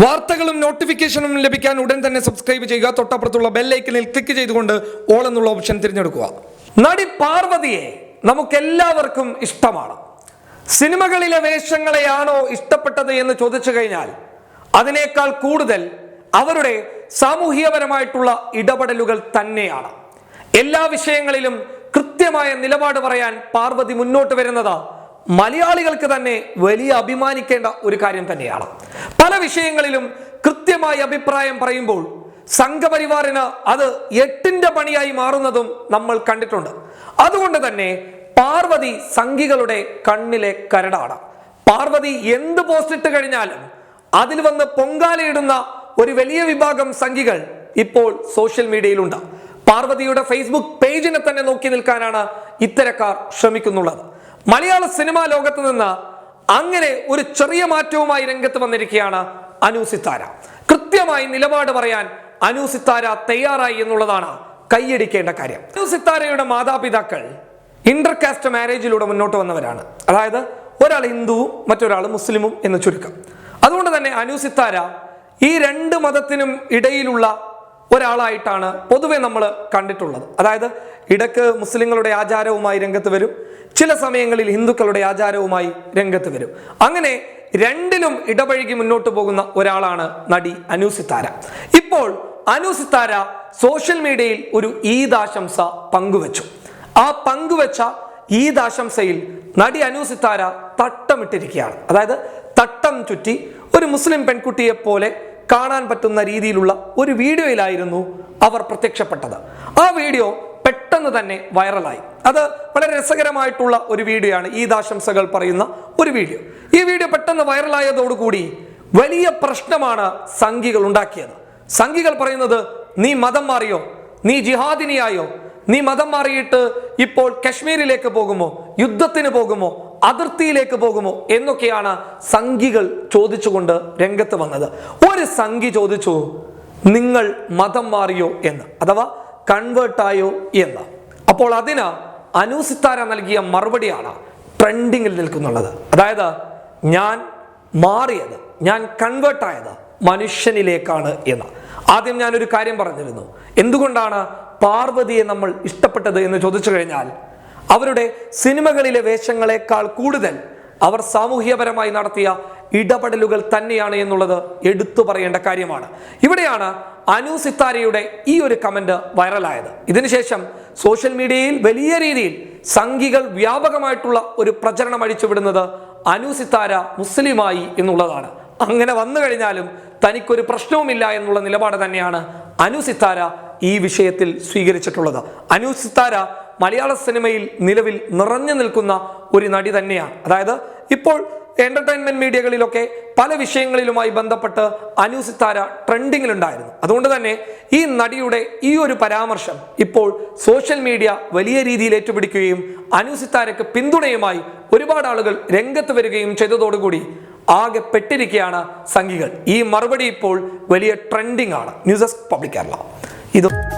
വാർത്തകളും നോട്ടിഫിക്കേഷനും ലഭിക്കാൻ ഉടൻ തന്നെ സബ്സ്ക്രൈബ് ചെയ്യുക. തൊട്ടപ്പുറത്തുള്ള ബെല്ലൈക്കനിൽ ക്ലിക്ക് ചെയ്തുകൊണ്ട് ഓൾ എന്നുള്ള ഓപ്ഷൻ തിരഞ്ഞെടുക്കുക. നടി പാർവതിയെ നമുക്കെല്ലാവർക്കും ഇഷ്ടമാണ്. സിനിമകളിലെ വേഷങ്ങളെയാണോ ഇഷ്ടപ്പെട്ടത് എന്ന് ചോദിച്ചു കഴിഞ്ഞാൽ അതിനേക്കാൾ കൂടുതൽ അവരുടെ സാമൂഹികപരമായിട്ടുള്ള ഇടപെടലുകൾ തന്നെയാണ്. എല്ലാ വിഷയങ്ങളിലും കൃത്യമായ നിലപാട് പറയാൻ പാർവതി മുന്നോട്ട് വരുന്നത് മലയാളികൾക്ക് തന്നെ വലിയ അഭിമാനിക്കേണ്ട ഒരു കാര്യം തന്നെയാണ്. പല വിഷയങ്ങളിലും കൃത്യമായ അഭിപ്രായം പറയുമ്പോൾ സംഘപരിവാറിന് അത് എട്ടിന്റെ പണിയായി മാറുന്നതും നമ്മൾ കണ്ടിട്ടുണ്ട്. അതുകൊണ്ട് തന്നെ പാർവതി സംഘികളുടെ കണ്ണിലെ കരടാണ്. പാർവതി എന്ത് പോസ്റ്റ് ഇട്ട് കഴിഞ്ഞാലും അതിൽ വന്ന് പൊങ്കാലയിടുന്ന ഒരു വലിയ വിഭാഗം സംഘികൾ ഇപ്പോൾ സോഷ്യൽ മീഡിയയിലുണ്ട് പാർവതിയുടെ ഫേസ്ബുക്ക് പേജിനെ തന്നെ നോക്കി നിൽക്കാനാണ് ഇത്തരക്കാർ ശ്രമിക്കുന്നുള്ളത്. മലയാള സിനിമാ ലോകത്ത് നിന്ന് അങ്ങനെ ഒരു ചെറിയ മാറ്റവുമായി രംഗത്ത് വന്നിരിക്കുകയാണ് അനു സിത്താര. കൃത്യമായി നിലപാട് പറയാൻ അനു സിത്താര തയ്യാറായി എന്നുള്ളതാണ് കൈയടിക്കേണ്ട കാര്യം. അനു സിത്താരയുടെ മാതാപിതാക്കൾ ഇന്റർകാസ്റ്റ് മാരേജിലൂടെ മുന്നോട്ട് വന്നവരാണ്. അതായത് ഒരാൾ ഹിന്ദുവും മറ്റൊരാൾ മുസ്ലിമും എന്ന് ചുരുക്കം. അതുകൊണ്ട് തന്നെ അനു സിത്താര ഈ രണ്ട് മതത്തിനും ഇടയിലുള്ള ഒരാളായിട്ടാണ് പൊതുവെ നമ്മൾ കണ്ടിട്ടുള്ളത്. അതായത് ഇടയ്ക്ക് മുസ്ലിങ്ങളുടെ ആചാരവുമായി രംഗത്ത് വരും ചില സമയങ്ങളിൽ ഹിന്ദുക്കളുടെ ആചാരവുമായി രംഗത്ത് വരും. അങ്ങനെ രണ്ടിലും ഇടപഴകി മുന്നോട്ട് പോകുന്ന ഒരാളാണ് നടി അനുസിത്താര ഇപ്പോൾ അനുസിത്താര സോഷ്യൽ മീഡിയയിൽ ഒരു ഈദാശംസ പങ്കുവച്ചു. ആ പങ്കുവച്ച ഈദാശംസയിൽ നടി അനുസിത്താര തട്ടമിട്ടിരിക്കുകയാണ്. അതായത് തട്ടം ചുറ്റി ഒരു മുസ്ലിം പെൺകുട്ടിയെ പോലെ കാണാൻ പറ്റുന്ന രീതിയിലുള്ള ഒരു വീഡിയോയിലായിരുന്നു അവർ പ്രത്യക്ഷപ്പെട്ടത്. ആ വീഡിയോ പെട്ടെന്ന് തന്നെ വൈറലായി. അത് വളരെ രസകരമായിട്ടുള്ള ഒരു വീഡിയോ ആണ് ഈദ് ആശംസകൾ പറയുന്ന ഒരു വീഡിയോ. ഈ വീഡിയോ പെട്ടെന്ന് വൈറലായതോടുകൂടി വലിയ പ്രശ്നമാണ് സംഘികൾ ഉണ്ടാക്കിയത്. സംഘികൾ പറയുന്നത് നീ മതം മാറിയോ? നീ ജിഹാദിനിയായോ? നീ മതം മാറിയിട്ട് ഇപ്പോൾ കശ്മീരിലേക്ക് പോകുമോ? യുദ്ധത്തിന് പോകുമോ? അതിർത്തിയിലേക്ക് പോകുമോ എന്നൊക്കെയാണ് സംഘികൾ ചോദിച്ചുകൊണ്ട് രംഗത്ത് വന്നത്. ഒരു സംഘി ചോദിച്ചു നിങ്ങൾ മതം മാറിയോ എന്ന്? അഥവാ കൺവേർട്ടായോ എന്ന്? അപ്പോൾ അതിന് അനുസിത്താര നൽകിയ മറുപടിയാണ് ട്രെൻഡിങ്ങിൽ നിൽക്കുന്നുള്ളത്. അതായത് ഞാൻ മാറിയത് ഞാൻ കൺവേർട്ടായത് മനുഷ്യനിലേക്കാണ് എന്ന്. ആദ്യം ഞാനൊരു കാര്യം പറഞ്ഞിരുന്നു. എന്തുകൊണ്ടാണ് പാർവതിയെ നമ്മൾ ഇഷ്ടപ്പെട്ടത് എന്ന് ചോദിച്ചു കഴിഞ്ഞാൽ അവരുടെ സിനിമകളിലെ വേഷങ്ങളെക്കാൾ കൂടുതൽ അവർ സാമൂഹ്യപരമായി നടത്തിയ ഇടപെടലുകൾ തന്നെയാണ് എന്നുള്ളത് എടുത്തു പറയേണ്ട കാര്യമാണ്. ഇവിടെയാണ് അനു സിത്താരയുടെ ഈ ഒരു കമന്റ് വൈറലായത്. ഇതിനുശേഷം സോഷ്യൽ മീഡിയയിൽ വലിയ രീതിയിൽ സംഘികൾ വ്യാപകമായിട്ടുള്ള ഒരു പ്രചരണം അഴിച്ചുവിടുന്നത് അനു സിത്താര മുസ്ലിമായി എന്നുള്ളതാണ്. അങ്ങനെ വന്നു കഴിഞ്ഞാലും തനിക്കൊരു പ്രശ്നവുമില്ല എന്നുള്ള നിലപാട് തന്നെയാണ് അനു സിത്താര ഈ വിഷയത്തിൽ സ്വീകരിച്ചിട്ടുള്ളത്. അനു സിത്താര മലയാള സിനിമയിൽ നിലവിൽ നിറഞ്ഞു നിൽക്കുന്ന ഒരു നടി തന്നെയാണ്. അതായത് ഇപ്പോൾ എന്റർടൈൻമെന്റ് മീഡിയകളിലൊക്കെ പല വിഷയങ്ങളിലുമായി ബന്ധപ്പെട്ട് അനുസിത്താര ട്രെൻഡിങ്ങിലുണ്ടായിരുന്നു. അതുകൊണ്ട് തന്നെ ഈ നടിയുടെ ഈ ഒരു പരാമർശം ഇപ്പോൾ സോഷ്യൽ മീഡിയ വലിയ രീതിയിൽ ഏറ്റുപിടിക്കുകയും അനുസിത്താരയ്ക്ക് പിന്തുണയുമായി ഒരുപാട് ആളുകൾ രംഗത്ത് വരികയും ചെയ്തതോടുകൂടി ആകെ പെട്ടിരിക്കുകയാണ് സംഘികൾ. ഈ മറുപടി ഇപ്പോൾ വലിയ ട്രെൻഡിംഗ് ആണ്. News desk public Kerala. ഇത്